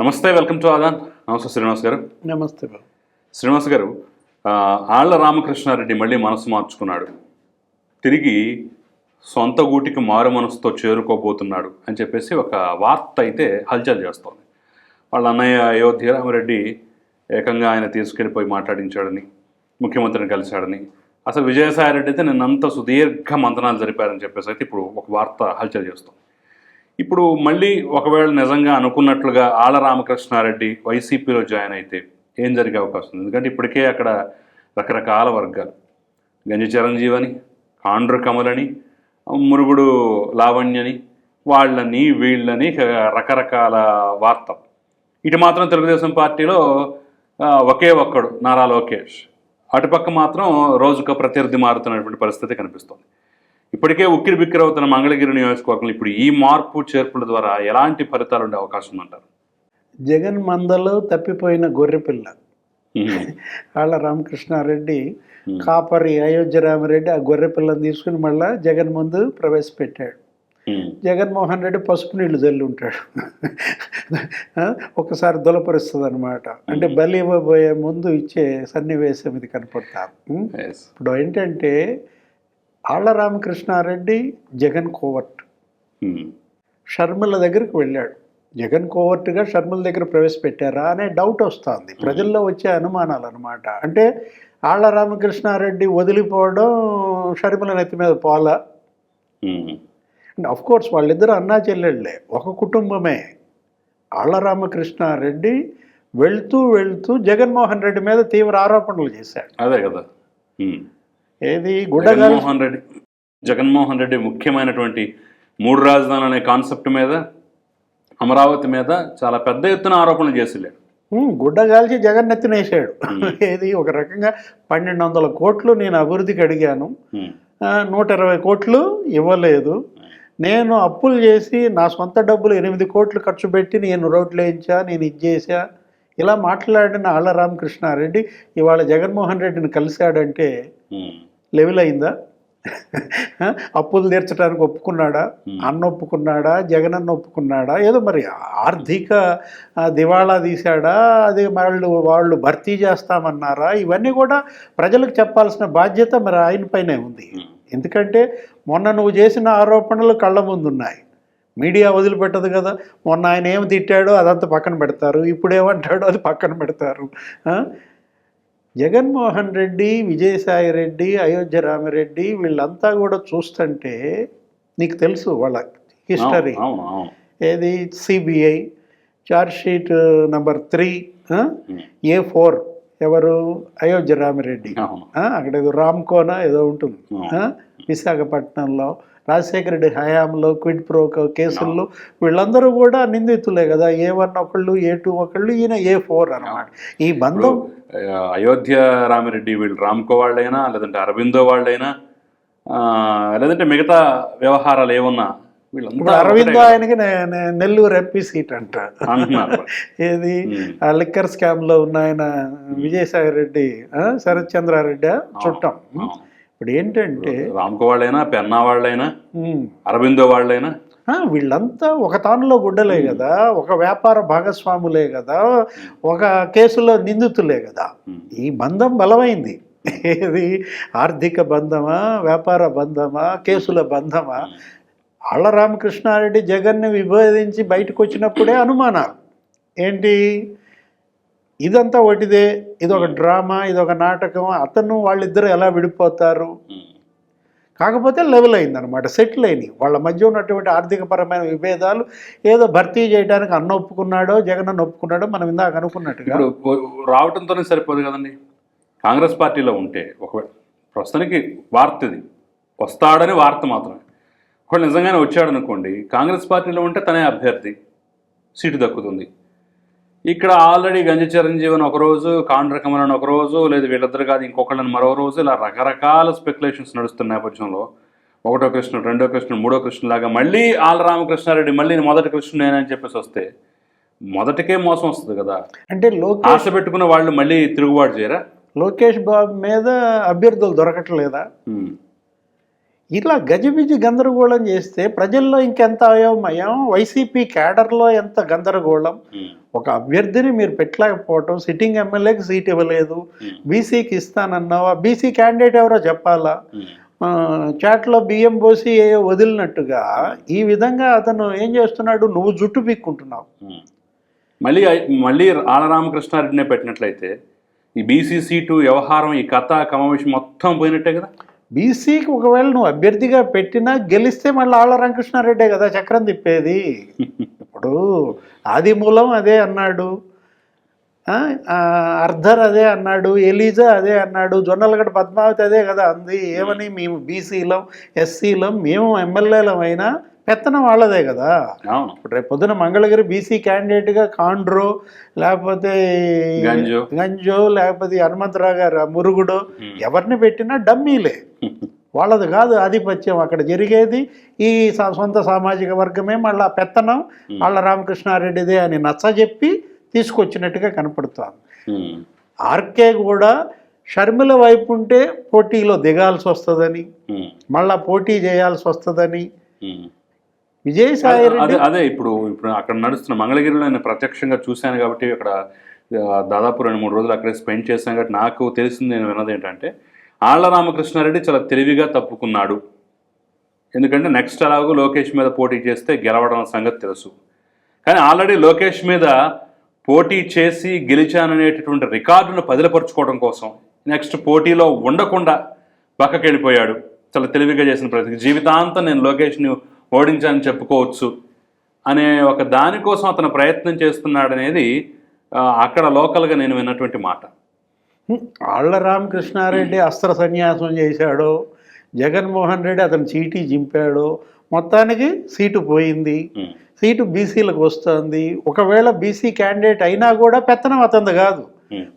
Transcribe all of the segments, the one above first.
నమస్తే welcome to Aadan. నమస్తే శ్రీనివాస్ గారు. నమస్తే బాబు. శ్రీనివాస్ గారు ఆళ్ళ రామకృష్ణారెడ్డి మళ్ళీ మనసు మార్చుకున్నాడు. తిరిగి సొంత గూటికి మారు మనసుతో చేరుకోబోతున్నాడు అని చెప్పేసి ఒక వార్త అయితే హల్చల్ చేస్తోంది. వాళ్ళ అన్నయ్య అయోధ్య రామరెడ్డి ఏకంగా ఆయన తీసుకెళ్ళిపోయి మాట్లాడించాడని ముఖ్యమంత్రిని కలిశాడని. అసలు విజయసాయిరెడ్డి అయితే నిన్నంత సుదీర్ఘ మంతనాలు జరిపారని చెప్పేసి అయితే ఇప్పుడు ఒక వార్త హల్చల్ చేస్తోంది. ఇప్పుడు మళ్ళీ ఒకవేళ నిజంగా అనుకున్నట్లుగా ఆళ్ళ రామకృష్ణారెడ్డి వైసీపీలో జాయిన్ అయితే ఏం జరిగే అవకాశం ఉంది? ఎందుకంటే ఇప్పటికే అక్కడ రకరకాల వర్గాలు. గంజి చిరంజీవని అని కాండ్రు కమలని మురుగుడు లావణ్యని వాళ్ళని వీళ్ళని రకరకాల వార్త. ఇటు మాత్రం తెలుగుదేశం పార్టీలో ఒకే ఒక్కడు నారా లోకేష్. అటుపక్క మాత్రం రోజుకు ప్రత్యర్థి మారుతున్నటువంటి పరిస్థితి కనిపిస్తుంది. ఇప్పటికే ఉక్కిరి బిక్కిరి అవుతున్న మంగళగిరి నియోజకవర్గంలో ఇప్పుడు ఈ మార్పు చేర్పుల ద్వారా ఎలాంటి ఫలితాలు ఉండే అవకాశం ఉందంటారు జగన్ మందలో తప్పిపోయిన గొర్రెపిల్ల. ఆళ్ళ రామకృష్ణారెడ్డి. కాపరి అయోధ్య రామరెడ్డి ఆ గొర్రె పిల్లని తీసుకుని మళ్ళా జగన్ ముందు ప్రవేశపెట్టాడు. జగన్మోహన్ రెడ్డి పసుపు నీళ్ళు చల్లి ఉంటాడు ఒకసారి దులపరుస్తుంది అనమాట అంటే బలి ఇవ్వబోయే ముందు ఇచ్చే సన్నివేశం ఇది కనపడతాం ఉం? Yes. ఇప్పుడు ఏంటంటే ఆళ్ళ రామకృష్ణారెడ్డి జగన్ కోవర్ట్. షర్మిల దగ్గరికి వెళ్ళాడు. జగన్ కోవర్ట్గా షర్మిల దగ్గర ప్రవేశపెట్టారా అనే డౌట్ వస్తుంది. ప్రజల్లో వచ్చే అనుమానాలు అనమాట అంటే ఆళ్ళ రామకృష్ణారెడ్డి వదిలిపోవడం షర్మిల నెత్తి మీద పోల. అఫ్ కోర్స్ వాళ్ళిద్దరు అన్నా చెల్లెళ్ళే. ఒక కుటుంబమే. ఆళ్ళ రామకృష్ణారెడ్డి వెళ్తూ వెళ్తూ జగన్మోహన్ రెడ్డి మీద తీవ్ర ఆరోపణలు చేశాడు. అదే కదా. ఏది? జగన్మోహన్ రెడ్డి. జగన్మోహన్ రెడ్డి ముఖ్యమైనటువంటి మూడు రాజధానులు అనే కాన్సెప్ట్ మీద అమరావతి మీద చాలా పెద్ద ఎత్తున ఆరోపణలు చేసిలేడు గుడ్డగాల్చి జగన్ నెత్తినేసాడు ఏది? ఒక రకంగా పన్నెండు వందల కోట్లు నేను అభివృద్ధికి అడిగాను. నూట ఇరవై కోట్లు ఇవ్వలేదు. నేను అప్పులు చేసి నా సొంత డబ్బులు ఎనిమిది కోట్లు ఖర్చు పెట్టి నేను రోడ్లు వేయించా నేను ఇది చేశా ఇలా మాట్లాడిన ఆళ్ళ రామకృష్ణారెడ్డి ఇవాళ జగన్మోహన్ రెడ్డిని కలిశాడంటే. లెవెల్ అయిందా అప్పులు తీర్చడానికి ఒప్పుకున్నాడా? అన్న ఒప్పుకున్నాడా? జగన్ అన్న ఒప్పుకున్నాడా? ఏదో మరి ఆర్థిక దివాళా తీశాడా? అది వాళ్ళు వాళ్ళు భర్తీ చేస్తామన్నారా? ఇవన్నీ కూడా ప్రజలకు చెప్పాల్సిన బాధ్యత మరి ఆయన పైనే ఉంది. ఎందుకంటే మొన్న నువ్వు చేసిన ఆరోపణలు కళ్ళ ముందు ఉన్నాయి మీడియా వదిలిపెట్టదు కదా. మొన్న ఆయన ఏం తిట్టాడో అదంతా పక్కన పెడతారు. ఇప్పుడు ఏమంటాడో అది పక్కన పెడతారు? జగన్మోహన్ రెడ్డి విజయసాయి రెడ్డి అయోధ్య రామిరెడ్డి వీళ్ళంతా కూడా చూస్తుంటే నీకు తెలుసు వాళ్ళ హిస్టరీ. ఏది? CBI sheet number three. A four ఎవరు? అయోధ్య రామిరెడ్డి. అక్కడ ఏదో రామ్కోన ఏదో ఉంటుంది. విశాఖపట్నంలో. రాజశేఖర రెడ్డి హయాంలో క్విడ్ ప్రో కేసుల్లో వీళ్ళందరూ కూడా నిందితులే కదా. ఏ వన్ ఒకళ్ళు ఏ టూ ఒకళ్ళు ఈయన ఏ ఫోర్ అన్నమాట. ఈ బంధం అయోధ్య రామిరెడ్డి వీళ్ళు రామ్కో వాళ్ళైనా లేదంటే అరవిందో వాళ్ళైనా లేదంటే మిగతా వ్యవహారాలు ఏమున్నా ఇప్పుడు అరవిందో ఆయనకి నెల్లూరు ఎంపీ సీట్ అంట. ఏది? లిక్కర్ స్కామ్లో ఉన్న ఆయన విజయసాయి రెడ్డి శరత్ చంద్రారెడ్డి చుట్టం. ఇప్పుడు ఏంటంటే రామ్కో వాళ్ళైనా పెన్నా వాళ్ళైనా అరవిందో వాళ్ళైనా వీళ్ళంతా ఒక తానులో గుడ్డలే కదా ఒక వ్యాపార భాగస్వాములే కదా ఒక కేసులో నిందితులే కదా. ఈ బంధం బలమైంది. ఏది? ఆర్థిక బంధమా వ్యాపార బంధమా కేసుల బంధమా? ఆళ్ళ రామకృష్ణారెడ్డి జగన్ని విభేదించి బయటకు వచ్చినప్పుడే అనుమానాలు. ఏంటి? ఇదంతా ఒకటిదే. ఇది ఒక డ్రామా ఇది ఒక నాటకం అతను వాళ్ళిద్దరూ ఎలా విడిపోతారు? ఉమ్. కాకపోతే లెవెల్ అయిందనమాట సెటిల్ అయినాయి. వాళ్ళ మధ్య ఉన్నటువంటి ఆర్థికపరమైన విభేదాలు ఏదో భర్తీ చేయడానికి అన్న ఒప్పుకున్నాడో జగన్ అన్న ఒప్పుకున్నాడో మనం ఇందాక అనుకున్నట్టుగా. రావటంతోనే సరిపోదు కదండి. కాంగ్రెస్ పార్టీలో ఉంటే ఒకవేళ ప్రస్తుతానికి వార్త ఇది వస్తాడని వార్త మాత్రమే. ఒకవేళ నిజంగానే వచ్చాడు అనుకోండి కాంగ్రెస్ పార్టీలో ఉంటే తనే అభ్యర్థి. సీటు దక్కుతుంది. ఇక్కడ ఆల్రెడీ గంజి చిరంజీవిని ఒక రోజు కాండ్ర కమలని ఒక రోజు లేదు వీళ్ళిద్దరు కాదు ఇంకొకళ్ళని మరో రోజు ఇలా రకరకాల స్పెక్యులేషన్స్ నడుస్తున్న నేపథ్యంలో ఒకటో కృష్ణుడు రెండో కృష్ణుడు మూడో కృష్ణుడు లాగా మళ్ళీ ఆళ్ళ రామకృష్ణారెడ్డి మళ్ళీ మొదటి కృష్ణుడేనని చెప్పేసి వస్తే మొదటికే మోసం వస్తుంది కదా. అంటే లోకేష్ ఆశ పెట్టుకున్న వాళ్ళు మళ్ళీ తిరుగుబాటు చేయరా? లోకేష్ బాబు మీద అభ్యర్థులు దొరకట్లేదా. ఇలా గజిబిజి గందరగోళం చేస్తే ప్రజల్లో ఇంకెంత అయోమయం వైసీపీ క్యాడర్లో ఎంత గందరగోళం. ఒక అభ్యర్థిని మీరు పెట్టలేకపోవటం సిట్టింగ్ ఎమ్మెల్యేకి సీట్ ఇవ్వలేదు బీసీకి ఇస్తానన్నావా? బీసీ క్యాండిడేట్ ఎవరో చెప్పాలా? చాట్లో బియ్యం పోసి వదిలినట్టుగా ఈ విధంగా అతను ఏం చేస్తున్నాడు? నువ్వు జుట్టు పీక్కుంటున్నావు. ఉమ్. మళ్ళీ మళ్ళీ ఆల రామకృష్ణారెడ్డినే పెట్టినట్లయితే ఈ బీసీ సీటు వ్యవహారం ఈ కథ కమవిషయం మొత్తం పోయినట్టే కదా? బీసీకి ఒకవేళ నువ్వు అభ్యర్థిగా పెట్టినా గెలిస్తే మళ్ళీ ఆళ్ళ రామకృష్ణారెడ్డే కదా చక్రం తిప్పేది. ఇప్పుడు ఆది మూలం అదే అన్నాడు. అర్ధర్ అదే అన్నాడు ఎలీజా అదే అన్నాడు జొన్నలగడ్డ పద్మావతి అదే కదా అంది. ఏమని మేము. బీసీలం ఎస్సీలం మేము ఎమ్మెల్యేలం అయినా పెత్తనం వాళ్ళదే కదా. ఇప్పుడు రేపు పొద్దున మంగళగిరి బీసీ క్యాండిడేట్గా కాండ్రో లేకపోతే గంజో. గంజో లేకపోతే హనుమంతరావు గారు మురుగుడో. ఎవరిని పెట్టినా డమ్మీలే. వాళ్ళది కాదు ఆధిపత్యం అక్కడ జరిగేది. ఈ సొంత సామాజిక వర్గమే మళ్ళీ పెత్తనం. వాళ్ళ రామకృష్ణారెడ్డిదే అని నచ్చజెప్పి తీసుకొచ్చినట్టుగా కనపడుతోంది. ఆర్కే కూడా షర్మిల వైపు ఉంటే పోటీలో దిగాల్సి వస్తుందని మళ్ళా పోటీ చేయాల్సి వస్తుందని. విజయసాయి అదే రెడ్డి అదే ఇప్పుడు ఇప్పుడు అక్కడ నడుస్తున్న మంగళగిరిలో నేను ప్రత్యక్షంగా చూశాను కాబట్టి అక్కడ దాదాపు రెండు మూడు రోజులు అక్కడే స్పెండ్ చేశాను కాబట్టి నాకు తెలిసింది నేను విన్నది ఏంటంటే ఆళ్ళ రామకృష్ణారెడ్డి చాలా తెలివిగా తప్పుకున్నాడు. ఎందుకంటే నెక్స్ట్ అలాగూ లోకేష్ మీద పోటీ చేస్తే గెలవడం సంగతి తెలుసు. కానీ ఆల్రెడీ లోకేష్ మీద పోటీ చేసి గెలిచాననేటటువంటి రికార్డును పదిలపరుచుకోవడం కోసం నెక్స్ట్ పోటీలో ఉండకుండా పక్కకి వెళ్ళిపోయాడు చాలా తెలివిగా చేసిన ప్రతి జీవితాంతం నేను లోకేష్ని ఓడించానని చెప్పుకోవచ్చు అనే ఒక దానికోసం అతను ప్రయత్నం చేస్తున్నాడనేది అక్కడ లోకల్గా నేను విన్నటువంటి మాట. ఆళ్ళ రామకృష్ణారెడ్డి అస్త్ర సన్యాసం చేశాడు. జగన్మోహన్ రెడ్డి అతను చీటీ చింపాడు. మొత్తానికి సీటు పోయింది. సీటు బీసీలకు వస్తుంది. ఒకవేళ బీసీ క్యాండిడేట్ అయినా కూడా పెత్తనం అతంది కాదు.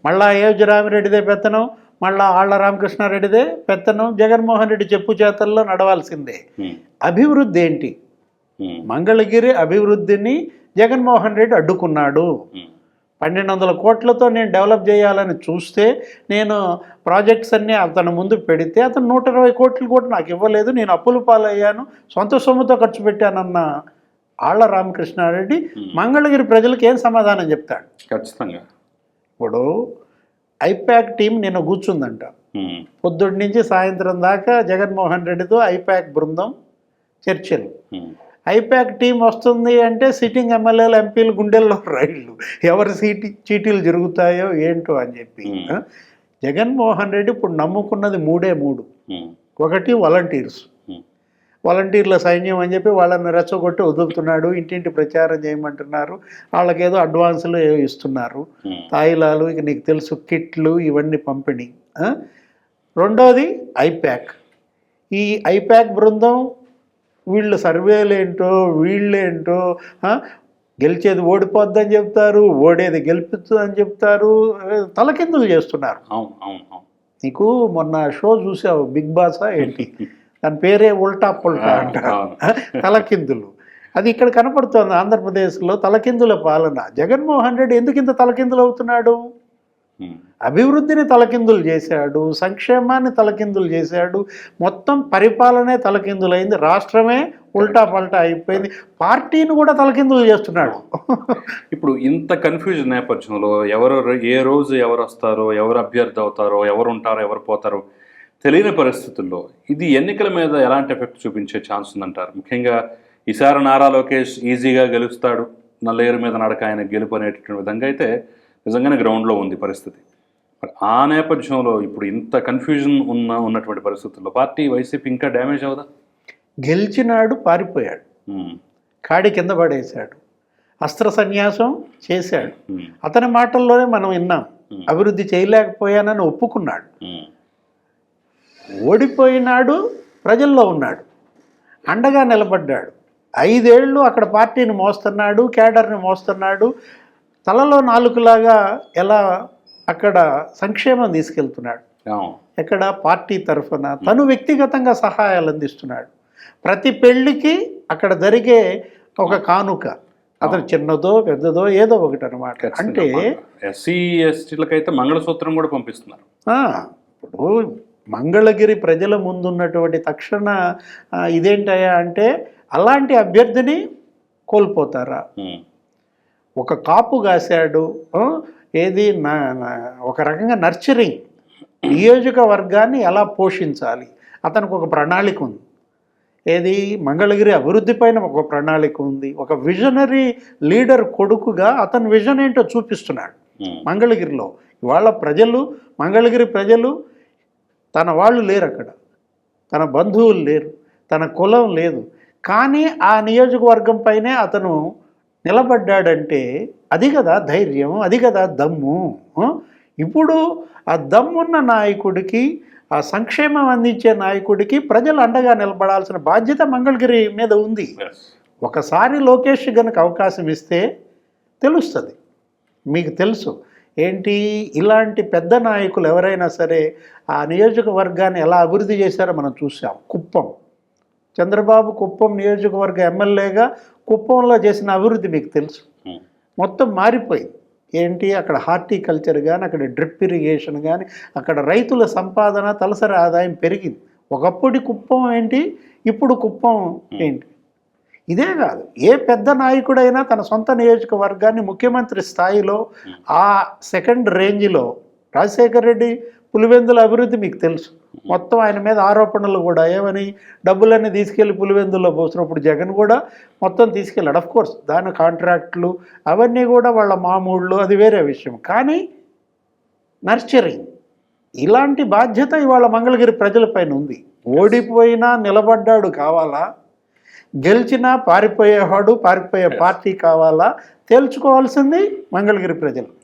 మళ్ళా ఏజ్ రామిరెడ్డిదే పెత్తనం. మళ్ళా ఆళ్ళ రామకృష్ణారెడ్డిదే పెత్తనం. జగన్మోహన్ రెడ్డి చెప్పు చేతల్లో నడవాల్సిందే. అభివృద్ధి ఏంటి? మంగళగిరి అభివృద్ధిని జగన్మోహన్ రెడ్డి అడ్డుకున్నాడు. పన్నెండు వందల కోట్లతో నేను డెవలప్ చేయాలని చూస్తే నేను ప్రాజెక్ట్స్ అన్నీ అతను ముందు పెడితే అతను నూట ఇరవై కోట్లు కూడా నాకు ఇవ్వలేదు. నేను అప్పులు పాలయ్యాను. సొంత సొమ్ముతో ఖర్చు పెట్టానన్న ఆళ్ళ రామకృష్ణారెడ్డి మంగళగిరి ప్రజలకు ఏం సమాధానం చెప్తాడు? ఖచ్చితంగా. ఇప్పుడు ఐప్యాక్ టీం నిన్న కూర్చుందంట. పొద్దుటి నుంచి సాయంత్రం దాకా జగన్మోహన్ రెడ్డితో ఐప్యాక్ బృందం చర్చలు. ఉమ్, ఐప్యాక్ టీం వస్తుంది అంటే సిట్టింగ్ ఎమ్మెల్యేలు ఎంపీలు గుండెల్లో రైళ్ళు ఎవరి సీటీ చీటీలు జరుగుతాయో ఏంటో అని చెప్పి? జగన్మోహన్ రెడ్డి ఇప్పుడు నమ్ముకున్నది మూడే మూడు. ఒకటి వాలంటీర్స్. వాలంటీర్ల సైన్యం అని చెప్పి వాళ్ళని రెచ్చగొట్టి వదులుతున్నాడు ఇంటింటి ప్రచారం చేయమంటున్నారు వాళ్ళకేదో అడ్వాన్సులు ఇస్తున్నారు. తాయిలాలు ఇక నీకు తెలుసు కిట్లు ఇవన్నీ పంపిణీ? రెండోది ఐప్యాక్ ఈ ఐప్యాక్ బృందం వీళ్ళు సర్వేలు ఏంటో వీళ్ళేంటో? గెలిచేది ఓడిపోద్దని చెప్తారు ఓడేది గెలిపిస్తుందని చెప్తారు తలకిందులు చేస్తున్నారు. అవును అవును అవును. నీకు మొన్న షో చూసావు బిగ్ బాసా ఏంటి? దాని పేరే ఉల్టా పుల్టా అంటారు. అవును. తలకిందులు. అది ఇక్కడ కనపడుతోంది ఆంధ్రప్రదేశ్లో తలకిందుల పాలన. జగన్మోహన్ రెడ్డి ఎందుకు ఇంత తలకిందులు అవుతున్నాడు అభివృద్ధిని తలకిందులు చేశాడు సంక్షేమాన్ని తలకిందులు చేశాడు మొత్తం పరిపాలనే తలకిందులైంది రాష్ట్రమే ఉల్టా పల్టా అయిపోయింది పార్టీని కూడా తలకిందులు చేస్తున్నాడు. ఇప్పుడు ఇంత కన్ఫ్యూజన్ నేపథ్యంలో ఎవరు ఏ రోజు ఎవరు వస్తారో ఎవరు అభ్యర్థి అవుతారో ఎవరు ఉంటారో ఎవరు పోతారో తెలియని పరిస్థితుల్లో ఇది ఎన్నికల మీద ఎలాంటి ఎఫెక్ట్ చూపించే ఛాన్స్ ఉందంటారు? ముఖ్యంగా ఈసారి నారా లోకేష్ ఈజీగా గెలుస్తాడు నల్లేరు మీద నడక ఆయన గెలుపు అనేటటువంటి విధంగా అయితే నిజంగానే గ్రౌండ్లో ఉంది పరిస్థితి. మరి ఆ నేపథ్యంలో ఇప్పుడు ఇంత కన్ఫ్యూజన్ ఉన్న ఉన్నటువంటి పరిస్థితుల్లో పార్టీ వైసీపీ ఇంకా డ్యామేజ్ అవుదా గెలిచినాడు పారిపోయాడు. కాడి కింద పడేశాడు. అస్త్ర సన్యాసం చేశాడు. అతని మాటల్లోనే మనం విన్నాం. అభివృద్ధి చేయలేకపోయానని ఒప్పుకున్నాడు. ఓడిపోయినాడు ప్రజల్లో ఉన్నాడు. అండగా నిలబడ్డాడు. ఐదేళ్ళు అక్కడ పార్టీని మోస్తున్నాడు కేడర్ని మోస్తున్నాడు తలలో నాలుగులాగా ఎలా అక్కడ సంక్షేమం తీసుకెళ్తున్నాడు. ఎక్కడ పార్టీ తరఫున తను వ్యక్తిగతంగా సహాయాలు అందిస్తున్నాడు. ప్రతి పెళ్ళికి అక్కడ జరిగే ఒక కానుక అతను చిన్నదో పెద్దదో ఏదో ఒకటి అనమాట అంటే ఎస్సీ ఎస్టీలకైతే మంగళసూత్రం కూడా పంపిస్తున్నారు. ఇప్పుడు మంగళగిరి ప్రజల ముందున్నటువంటి తక్షణ ఆ, ఇదేంటయ్యా అంటే అలాంటి అభ్యర్థిని కోల్పోతారా? ఒక కాపు కాశాడు ఏది నా ఒక రకంగా నర్చరింగ్. నియోజకవర్గాన్ని ఎలా పోషించాలి? అతనికి ఒక ప్రణాళిక ఉంది. ఏది? మంగళగిరి అభివృద్ధి పైన ఒక ప్రణాళిక ఉంది. ఒక విజనరీ లీడర్ కొడుకుగా అతని విజన్ ఏంటో చూపిస్తున్నాడు మంగళగిరిలో. ఇవాళ ప్రజలు మంగళగిరి ప్రజలు తన వాళ్ళు లేరు అక్కడ. తన బంధువులు లేరు. తన కులం లేదు. కానీ ఆ నియోజకవర్గం పైనే అతను నిలబడ్డాడంటే అది కదా ధైర్యం అది కదా దమ్ము? ఇప్పుడు ఆ దమ్మున్న నాయకుడికి ఆ సంక్షేమం అందించే నాయకుడికి ప్రజలు అండగా నిలబడాల్సిన బాధ్యత మంగళగిరి మీద ఉంది. ఒకసారి లోకేష్ గనక అవకాశం ఇస్తే తెలుస్తుంది. మీకు తెలుసు. ఏంటి? ఇలాంటి పెద్ద నాయకులు ఎవరైనా సరే ఆ నియోజకవర్గాన్ని ఎలా అభివృద్ధి చేశారో మనం చూసాం కుప్పం. చంద్రబాబు కుప్పం నియోజకవర్గ ఎమ్మెల్యేగా కుప్పంలో చేసిన అభివృద్ధి మీకు తెలుసు. మొత్తం మారిపోయింది. ఏంటి? అక్కడ హార్టికల్చర్ కానీ అక్కడ డ్రిప్ ఇరిగేషన్ కానీ అక్కడ రైతుల సంపాదన తలసరి ఆదాయం పెరిగింది. ఒకప్పటి కుప్పం ఏంటి? ఇప్పుడు కుప్పం ఏంటి? ఇదే కాదు. ఏ పెద్ద నాయకుడైనా తన సొంత నియోజకవర్గాన్ని ముఖ్యమంత్రి స్థాయిలో ఆ సెకండ్ రేంజ్లో రాజశేఖర్ రెడ్డి పులివెందుల అభివృద్ధి మీకు తెలుసు. మొత్తం ఆయన మీద ఆరోపణలు కూడా. ఏమని? డబ్బులన్నీ తీసుకెళ్ళి పులివెందుల్లో పోసినప్పుడు జగన్ కూడా మొత్తం తీసుకెళ్ళాడు. అఫ్ కోర్స్ దాని కాంట్రాక్ట్లు అవన్నీ కూడా వాళ్ళ మామూళ్ళు అది వేరే విషయం. కానీ నర్చరింగ్. ఇలాంటి బాధ్యత ఇవాళ మంగళగిరి ప్రజలపైన ఉంది. ఓడిపోయినా నిలబడ్డాడు కావాలా? గెలిచినా పారిపోయేవాడు పారిపోయే పార్టీ కావాలా? తేల్చుకోవాల్సింది మంగళగిరి ప్రజలు.